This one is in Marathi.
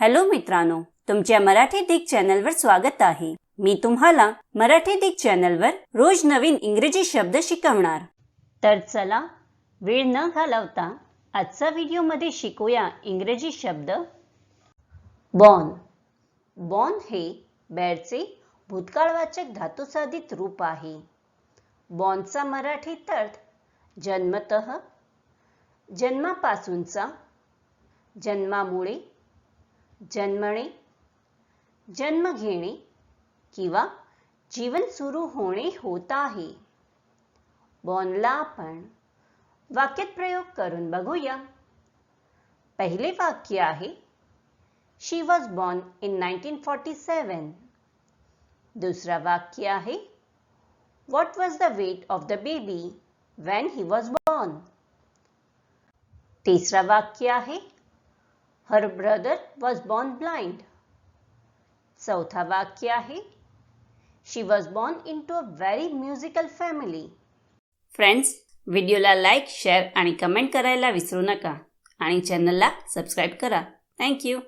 हॅलो मित्रांनो तुमच्या मराठी दिग चॅनलवर स्वागत आहे. मी तुम्हाला मराठी दिग चॅनलवर रोज नवीन इंग्रजी शब्द शिकवणार. तर चला वेळ न घालवता आजचा व्हिडिओमध्ये शिकूया इंग्रजी शब्द. बॉन. बॉन हे बॅडचे भूतकाळवाचक धातुसाधित रूप आहे. बॉनचा मराठीत अर्थ जन्मतः जन्मापासूनचा जन्मामुळे जन्मणे जन्म घेणे किंवा जीवन सुरू होणे होत आहे. बॉनला आपण वाक्यात प्रयोग करून बघूया. पहिले वाक्य आहे she was born in nineteen forty seven दुसरा वाक्य आहे what was the weight of the baby when he was born तिसरा वाक्य आहे her brother was born blind चौथा वाक्य आहे she was born into a very musical family friends व्हिडिओला लाईक शेअर आणि कमेंट करायला विसरू नका. आणि चॅनलला सबस्क्राईब करा. थँक्यू